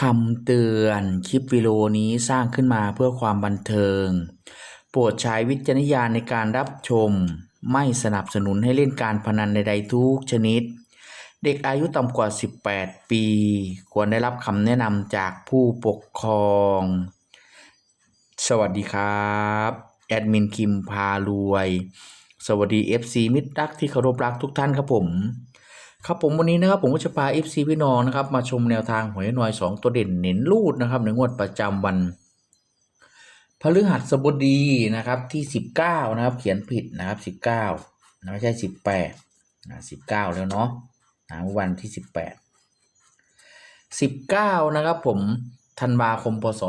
คำเตือนคลิปวิดีโอนี้สร้างขึ้นมาเพื่อความบันเทิง โปรดใช้วิจารณญาณในการรับชม ไม่สนับสนุนให้เล่นการพนันใดๆทุกชนิด เด็กอายุต่ำกว่า 18 ปี ควรได้รับคำแนะนำจากผู้ปกครอง สวัสดีครับ แอดมินคิมพารวย สวัสดี FC มิตรรักที่เคารพรักทุกท่านครับผม ครับผมวันนี้นะครับผมก็จะพา FC พี่น้องนะครับมาชมแนวทางหวยนอย 2 ตัวเด่นเน้นรูดนะครับในงวดประจำวันพฤหัสบดีนะครับที่ 19 นะครับ เขียนผิดนะครับ 19นะไม่ใช่ 18นะ19 แล้วเนาะนะเมื่อวันที่ 18 19 นะครับผมธันวาคมพศ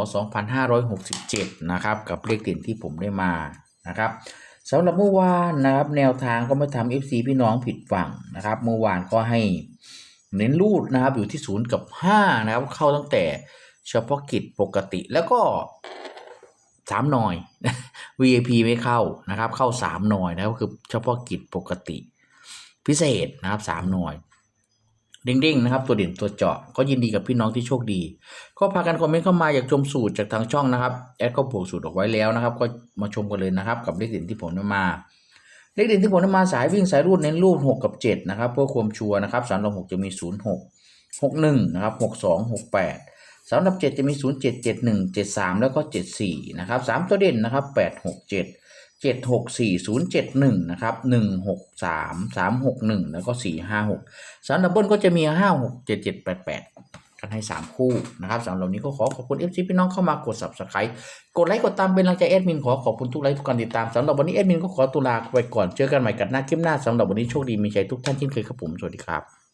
2567 นะครับ กับเลขเด่นที่ผมได้มานะครับ สำหรับเมื่อวานนะครับแนวทางก็ไม่ทำ FC พี่น้องผิดหวังนะครับเมื่อวานก็ให้เน้นรูดนะครับอยู่ที่0กับ5นะครับเข้าตั้งแต่เฉพาะกิจปกติแล้วก็3หน่อย VIP ไม่เข้านะครับ เข้า3หน่อยนะครับคือเฉพาะกิจปกติ พิเศษนะครับ3หน่อย เด้งๆนะครับ ตัวเด่นตัวเจาะก็ยินดีกับพี่น้องที่โชคดี ก็พากันคอมเมนต์เข้ามาอยากชมสูตรจากทางช่องนะครับแอดก็บวกสูตรออกไว้แล้วนะครับ ก็มาชมกันเลยนะครับ กับเลขเด่นที่ผมนำมาเลขเด่นที่ผมนำมาสายวิ่งสายรูดเน้นรูด6กับ7นะครับเพื่อความชัวร์นะครับสามรองหกจะมี 0 6 6 1นะครับ6 2 6 8สำหรับ7จะมี 0 7 7 1 7 3 แล้วก็ 7 4นะครับ3ตัวเด่นนะครับ8 6 7 7 6 4 0 7 1นะครับ1 6 3 3 6 1แล้วก็4 5 6สำหรับเบิ้ลก็จะมี5 6 7 7 8 8กันให้ 3 คู่นะครับสำหรับวันนี้ก็ขอขอบคุณ FC พี่น้องเข้ามากด Subscribe กดไลค์กดตามเป็นกำลังใจแอดมินขอขอบคุณทุกไลค์ทุกการติดตามสำหรับวันนี้แอดมินก็ขอตุลาไปก่อนเจอกันใหม่กันหน้าคลิปหน้าสำหรับวันนี้โชคดีมีใจทุกท่านเช่นเคยครับผมสวัสดีครับ